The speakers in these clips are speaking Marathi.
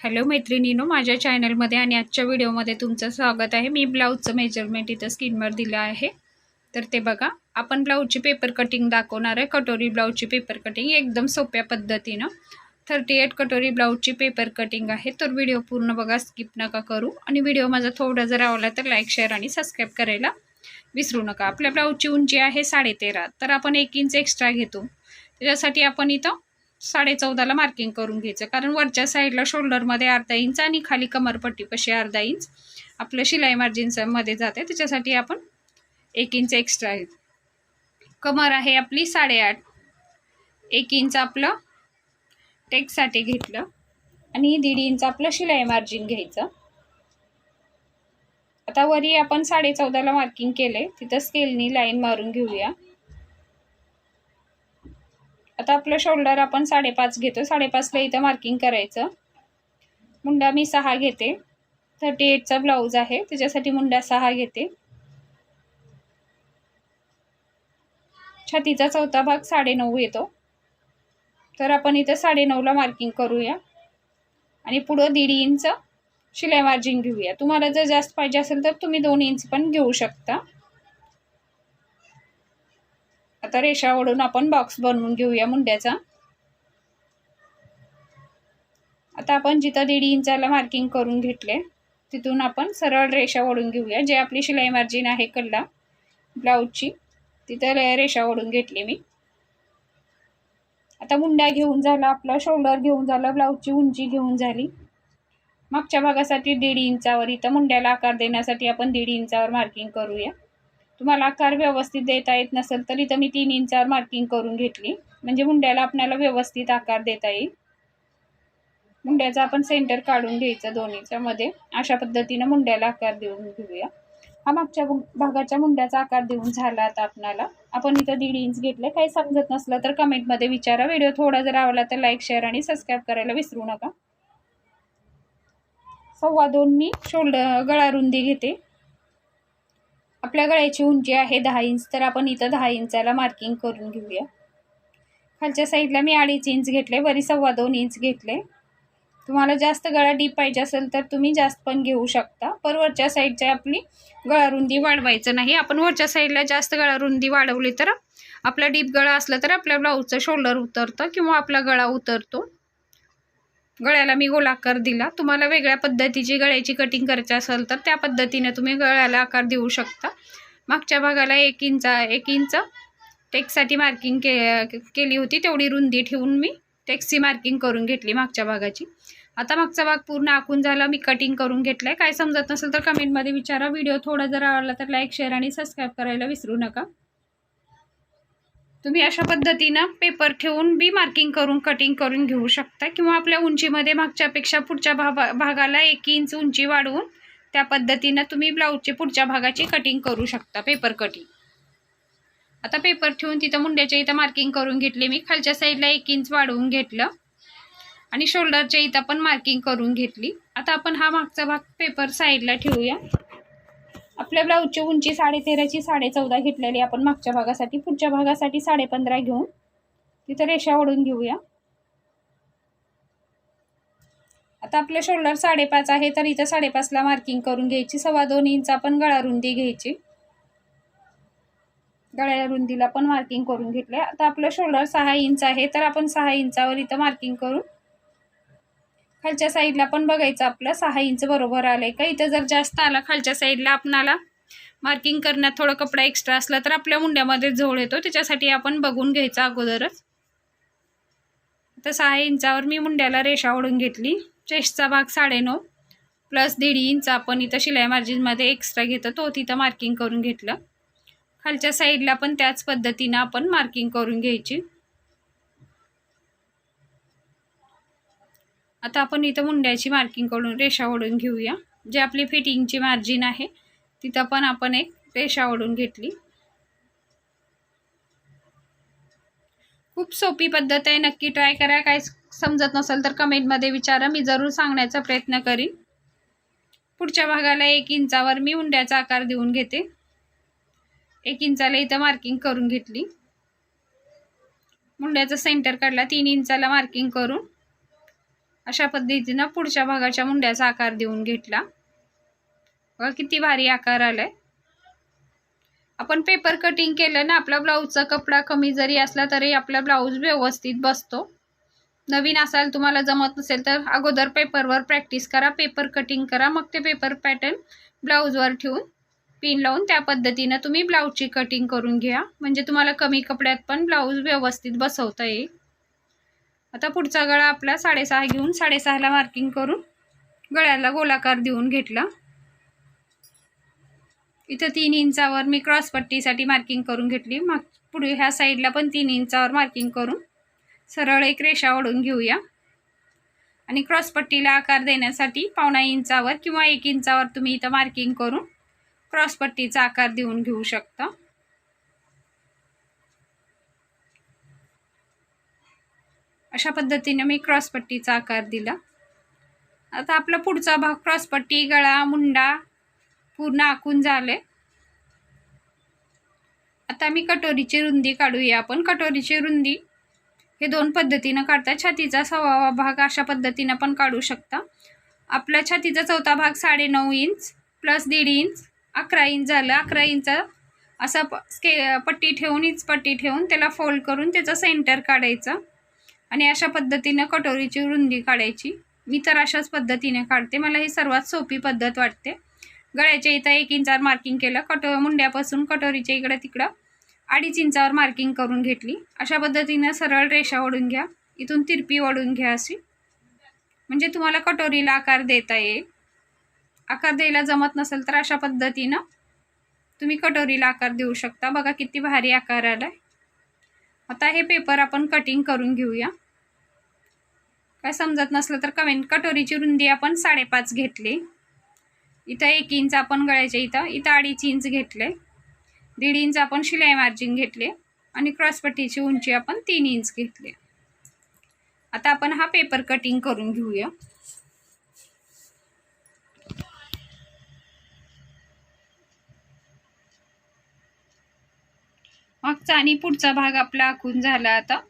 हॅलो मैत्रिणीनो माझ्या चॅनलमध्ये आणि आजच्या व्हिडिओमध्ये तुमचं स्वागत आहे. मी ब्लाऊजचं मेजरमेंट इथं स्किनवर दिलं आहे. तर ते बघा आपण ब्लाऊजची पेपर कटिंग दाखवणार आहे. कटोरी ब्लाऊजची पेपर कटिंग एकदम सोप्या पद्धतीनं. थर्टी एट कटोरी ब्लाऊजची पेपर कटिंग आहे. तर व्हिडिओ पूर्ण बघा स्किप नका करू. आणि व्हिडिओ माझा थोडा जर आवडला तर लाईक शेअर आणि सबस्क्राईब करायला विसरू नका. आपल्या ब्लाऊजची उंची आहे साडेतेरा. तर आपण एक इंच एक्स्ट्रा घेतो. त्याच्यासाठी आपण इथं साडेचौदाला मार्किंग करून घ्यायचं. कारण वरच्या साईडला शोल्डरमध्ये अर्धा इंच आणि खाली कमरपट्टी कशी अर्धा इंच आपलं शिलाई मार्जिनमध्ये जाते. त्याच्यासाठी आपण एक इंच एक्स्ट्रा आहे. कमर आहे आपली साडेआठ. एक इंच आपलं टेकसाठी घेतलं. आणि दीड इंच आपलं शिलाई मार्जिन घ्यायचं. आता वरी आपण साडे चौदाला मार्किंग आहे तिथं स्केलनी लाईन मारून घेऊया. आता आपलं शोल्डर आपण साडेपाच घेतो साडेपाचला इथं मार्किंग करायचं. मुंडा मी सहा घेते. थर्टी एटचा ब्लाऊज आहे. त्याच्यासाठी मुंडा सहा घेते. छातीचा चौथा भाग साडेनऊ येतो. तर आपण इथं साडेनऊला मार्किंग करूया. आणि पुढं दीड इंच शिलाई मार्जिन घेऊया. तुम्हाला जर जास्त पाहिजे असेल तर तुम्ही दोन इंच पण घेऊ शकता. आता रेषा ओढून आपण बॉक्स बनवून घेऊया मुंड्याचा. आता आपण जिथं दीड इंचाला मार्किंग करून घेतले तिथून आपण सरळ रेषा ओढून घेऊया. जे आपली शिलाई मार्जिन आहे कल्ला ब्लाऊजची तिथं रेषा ओढून घेतली मी. आता मुंड्या घेऊन झाला आपला शोल्डर घेऊन झालं ब्लाऊजची उंची घेऊन झाली. मागच्या भागासाठी दीड इंचावर इथं मुंड्याला आकार देण्यासाठी आपण दीड इंचावर मार्किंग करूया. तुम्हाला आकार व्यवस्थित देता येत नसेल तर इथं मी तीन इंचावर मार्किंग करून घेतली. म्हणजे मुंड्याला आपल्याला व्यवस्थित आकार देता येईल. मुंड्याचा आपण सेंटर काढून घ्यायचं दोन्हीच्यामध्ये. अशा पद्धतीनं मुंड्याला आकार देऊन घेऊया. हा मागच्या भागाच्या मुंड्याचा आकार देऊन झाला आता आपणाला. आपण इथं दीड इंच घेतलं काही समजत नसलं तर कमेंटमध्ये विचारा. व्हिडिओ थोडा जर आवडला तर लाईक शेअर आणि सबस्क्राईब करायला विसरू नका. सव्वा दोन मी शोल्डर गळा रुंदी घेते. आपल्या गळ्याची उंची आहे दहा इंच तर आपण इथं दहा इंचाला मार्किंग करून घेऊया. खालच्या साईडला मी अडीच इंच घेतले वरी सव्वा दोन इंच घेतले. तुम्हाला जास्त गळा डीप पाहिजे असेल तर तुम्ही जास्त पण घेऊ शकता. पर वरच्या साईडच्या आपली गळा रुंदी वाढवायचं नाही. आपण वरच्या साईडला जास्त गळा रुंदी वाढवली तर आपला डीप गळा असला तर आपल्या ब्लाऊजचं शोल्डर उतरतं किंवा आपला गळा उतरतो. गळ्याला मी गोलाकार दिला. तुम्हाला वेगळ्या पद्धतीची गळ्याची कटिंग करायची असेल तर त्या पद्धतीने तुम्ही गळ्याला आकार देऊ शकता. मागच्या भागाला एक इंच एक इंच टेक्ससाठी मार्किंग के केली होती. तेवढी रुंदी ठेवून मी टेक्सची मार्किंग करून घेतली मागच्या भागाची. आता मागचा भाग पूर्ण आखून झाला. मी कटिंग करून घेतलं आहे काय समजत नसेल तर कमेंटमध्ये विचारा. व्हिडिओ थोडा जर आवडला तर लाईक शेअर आणि सबस्क्राईब करायला विसरू नका. तुम्ही अशा पद्धतीनं पेपर ठेवून बी मार्किंग करून कटिंग करून घेऊ शकता किंवा आपल्या उंचीमध्ये मागच्यापेक्षा पुढच्या भा भागाला एक इंच उंची वाढवून त्या पद्धतीनं तुम्ही ब्लाऊजची पुढच्या भागाची कटिंग करू शकता पेपर कटिंग आता पेपर ठेवून तिथं मुंड्याच्या इथं मार्किंग करून घेतली मी. खालच्या साईडला एक इंच वाढवून घेतलं. आणि शोल्डरच्या इथं पण मार्किंग करून घेतली. आता आपण हा मागचा भाग पेपर साईडला ठेवूया. आपल्या ब्लाऊजची उंची साडे तेराची साडे चौदा घेतलेली आपण मागच्या भागासाठी. पुढच्या भागासाठी साडे पंधरा घेऊन तिथं रेषा ओढून घेऊया. आता आपलं शोल्डर साडेपाच आहे तर इथं साडेपाचला मार्किंग करून घ्यायची. सव्वा दोन इंच आपण गळा रुंदी घ्यायची. गळ्या रुंदीला पण मार्किंग करून घेतले आता आपलं शोल्डर सहा इंच आहे तर आपण सहा इंचावर इथं मार्किंग करून खालच्या साईडला पण बघायचं आपलं. सहा इंच बरोबर आलंय का? इथं जर जास्त आला खालच्या साईडला आपणाला मार्किंग करण्यात थोडा कपडा एक्स्ट्रा असला तर आपल्या मुंड्यामध्ये झोळ येतो. त्याच्यासाठी आपण बघून घ्यायचा अगोदरच. आता सहा इंचावर मी मुंड्याला रेषा ओढून घेतली. चेस्टचा भाग साडेनऊ प्लस दीड इंच आपण इथं शिलाई मार्जिनमध्ये एक्स्ट्रा घेतो. तो तिथं मार्किंग करून घेतलं. खालच्या साईडला पण त्याच पद्धतीनं आपण मार्किंग करून घ्यायची. आता आपण इथं मुंड्याची मार्किंग करून रेषा ओढून घेऊया. जे आपली फिटिंगची मार्जिन आहे तिथं पण आपण एक रेषा ओढून घेतली. खूप सोपी पद्धत आहे. नक्की ट्राय करा. काय समजत नसेल तर कमेंटमध्ये विचारा. मी जरूर सांगण्याचा प्रयत्न करीन. पुढच्या भागाला एक इंचावर मी उंड्याचा आकार देऊन घेते. एक इंचाला इथं मार्किंग करून घेतली. मुंड्याचा सेंटर काढला. तीन इंचाला मार्किंग करून अशा पद्धतीनं पुढच्या भागाच्या मुंड्याचा आकार देऊन घेतला. बघा किती भारी आकार आलाय. आपण पेपर कटिंग केलं ना आपला ब्लाऊजचा कपडा कमी जरी असला तरी आपला ब्लाऊज व्यवस्थित बसतो. नवीन असाल तुम्हाला जमत नसेल तर अगोदर पेपरवर प्रॅक्टिस करा पेपर कटिंग करा मग ते पेपर पॅटर्न ब्लाऊजवर ठेवून पिन लावून त्या पद्धतीनं तुम्ही ब्लाऊजची कटिंग करून घ्या. म्हणजे तुम्हाला कमी कपड्यात पण ब्लाऊज व्यवस्थित बसवता येईल. आता पुढचा गळा आपला साडेसहा घेऊन साडेसहाला मार्किंग करून गळ्याला गोलाकार देऊन घेतला. इथं तीन इंचावर मी क्रॉसपट्टीसाठी मार्किंग करून घेतली. मग पुढे ह्या साईडला पण तीन इंचावर मार्किंग करून सरळ एक रेषा ओढून घेऊया. आणि क्रॉसपट्टीला आकार देण्यासाठी पावणा इंचावर किंवा एक इंचावर तुम्ही इथं मार्किंग करून क्रॉसपट्टीचा आकार देऊन घेऊ शकता. अशा पद्धतीने मी क्रॉसपट्टीचा आकार दिला. आता आपला पुढचा भाग क्रॉसपट्टी गळा मुंडा पूर्ण आखून झाले. आता मी कटोरीची रुंदी काढूया. आपण कटोरीची रुंदी हे दोन पद्धतीनं काढता. छातीचा सव्वावा भाग अशा पद्धतीनं पण काढू शकता. आपल्या छातीचा चौथा भाग साडे नऊ इंच प्लस दीड इंच अकरा इंच झालं. अकरा इंच असा प स्के पट्टी ठेवून इंच पट्टी ठेवून त्याला फोल्ड करून त्याचं सेंटर काढायचं. आणि अशा पद्धतीनं कटोरीची रुंदी काढायची. मी तर अशाच पद्धतीने काढते. मला ही सर्वात सोपी पद्धत वाटते. गळ्याच्या इथं एक इंचावर मार्किंग केलं. कटो मुंड्यापासून कटोरीच्या इकडं तिकडं अडीच इंचावर मार्किंग करून घेतली. अशा पद्धतीनं सरळ रेषा ओढून घ्या. इथून तिरपी ओढून घ्या अशी. म्हणजे तुम्हाला कटोरीला आकार देता येईल. आकार द्यायला जमत नसेल तर अशा पद्धतीनं तुम्ही कटोरीला आकार देऊ शकता. बघा किती भारी आकार आला आहे आता हे पेपर आपण कटिंग करून घेऊया. काय समजत नसलं तर कमेंट कटोरीची रुंदी आपण साडेपाच घेतली. इथं एक इंच आपण गळ्याच्या इथं इथं अडीच इंच घेतले. दीड इंच आपण शिलाई मार्जिन घेतले. आणि क्रॉसपट्टीची उंची आपण तीन इंच घेतली. आता आपण हा पेपर कटिंग करून घेऊया. मागचा आणि पुढचा भाग आपला आखून झाला आता.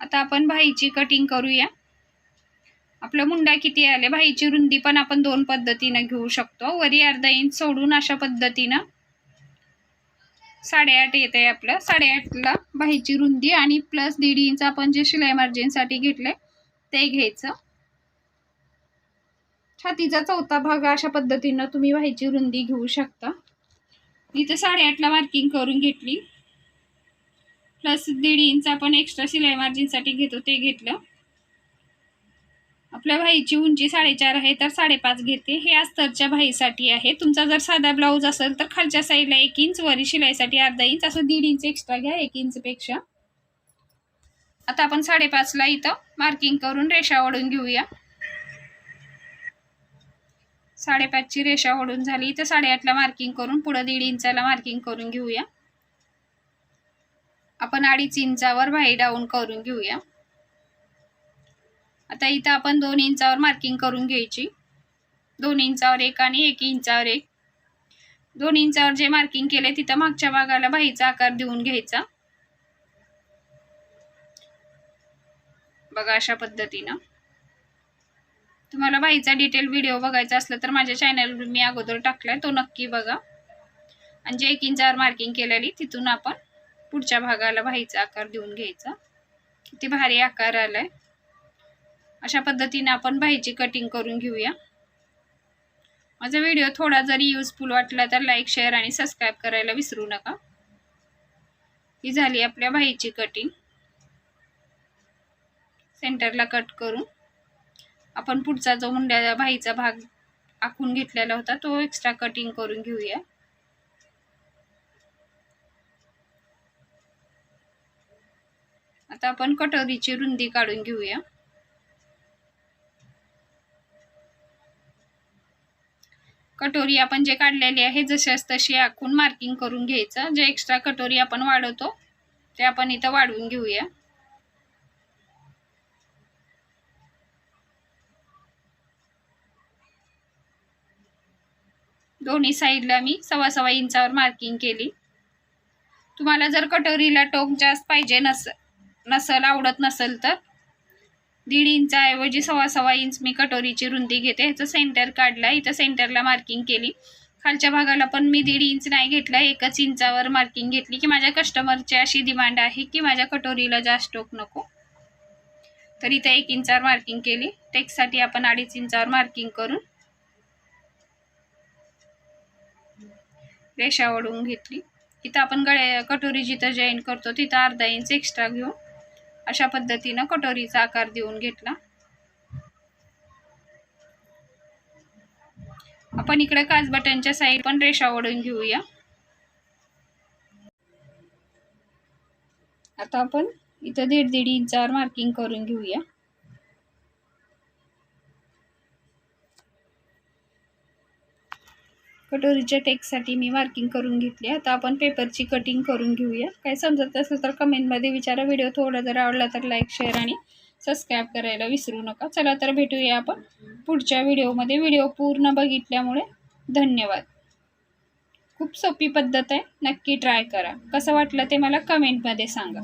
आता आपण भाईची कटिंग करूया. आपलं मुंडा किती आले? भाईची रुंदी पण आपण दोन पद्धतीनं घेऊ शकतो. वरी अर्धा इंच सोडून अशा पद्धतीनं साडेआठ येत आहे आपलं. साडेआठला भाईची रुंदी आणि प्लस दीड इंच आपण जे शिलाई मार्जिनसाठी घेतले ते घ्यायचं. छातीचा चौथा भाग अशा पद्धतीनं तुम्ही भाईची रुंदी घेऊ शकता. इथं साडेआठला मार्किंग करून घेतली. प्लस दीड इंच आपण एक्स्ट्रा शिलाई मार्जिनसाठी घेतो ते घेतलं. आपल्या भाईची उंची साडेचार आहे तर साडेपाच घेते. हे अस्तरच्या भाईसाठी आहे. तुमचा जर साधा ब्लाऊज असेल तर खालच्या साईडला एक इंच वरी शिलाईसाठी अर्धा इंच असं दीड इंच एक्स्ट्रा घ्या एक इंचपेक्षा आता आपण साडेपाचला इथं मार्किंग करून रेषा ओढून घेऊया. साडेपाचची रेषा ओढून झाली. इथं साडेआठला मार्किंग करून पुढं दीड इंचाला मार्किंग करून घेऊया. आपण अडीच इंचावर भाई डाऊन करून घेऊया. आता इथं आपण दोन इंचावर मार्किंग करून घ्यायची. दोन इंचावर एक आणि एक इंचावर एक. दोन इंचावर जे मार्किंग केले तिथं मागच्या भागाला बाहीचा आकार देऊन घ्यायचा. बघा अशा पद्धतीनं. तुम्हाला बाईचा डिटेल व्हिडिओ बघायचा असला तर माझ्या चॅनलवर मी अगोदर टाकलाय तो नक्की बघा. आणि जे एक इंचावर मार्किंग केलेली तिथून आपण पुढच्या भागाला व्हायचा आकार देऊन घ्यायचा. किती भारी आकार आलाय. अशा पद्धतीने आपण भाईची कटिंग करून घेऊया. माझा व्हिडिओ थोडा जरी युजफुल वाटला तर लाईक शेअर आणि सबस्क्राईब करायला विसरू नका. ही झाली आपल्या भाईची कटिंग सेंटरला कट करून आपण पुढचा जो मुंड्या भाईचा भाग आखून घेतलेला होता तो एक्स्ट्रा कटिंग करून घेऊया. आता आपण कटोरीची रुंदी काढून घेऊया. कटोरी आपण जे काढलेली आहे जशाच तशी आखून मार्किंग करून घ्यायचं. जे एक्स्ट्रा कटोरी आपण वाढवतो ते आपण इथं वाढवून घेऊया. दोन्ही साईडला मी सव्वा सव्वा इंचावर मार्किंग केली. तुम्हाला जर कटोरीला टोक जास्त पाहिजे नस नसल आवडत नसेल तर. दीड इंचाऐवजी सव्वा सव्वा इंच मी कटोरीची रुंदी घेते. ह्याचं सेंटर काढला इथं सेंटरला मार्किंग केली. खालच्या भागाला पण मी दीड इंच नाही घेतला एकच इंचावर मार्किंग घेतली की माझ्या कस्टमरची अशी डिमांड आहे की माझ्या कटोरीला जास्त टोक नको. तर इथं एक इंचावर मार्किंग केली. टेक्ससाठी आपण अडीच इंचावर मार्किंग करून रेषा ओढून घेतली. इथं आपण गळ्या कटोरी जिथं जॉईन करतो तिथं अर्धा इंच एक्स्ट्रा घेऊन अशा पद्धतीनं कटोरीचा आकार देऊन घेतला. आपण इकडे काच बटनच्या साईड पण रेषा ओढून घेऊया. आता आपण इथं दीड दीड इंचावर मार्किंग करून घेऊया. कटोरीच्या टेकसाठी मी मार्किंग करून घेतली आता आपण पेपरची कटिंग करून घेऊया. काय समजत असेल तर कमेंटमध्ये विचारा. व्हिडिओ थोडा जर आवडला तर लाईक शेअर आणि सबस्क्राईब करायला विसरू नका. चला तर भेटूया आपण पुढच्या व्हिडिओमध्ये व्हिडिओ पूर्ण बघितल्यामुळे धन्यवाद. खूप सोपी पद्धत आहे. नक्की ट्राय करा. कसं वाटलं ते मला कमेंटमध्ये सांगा.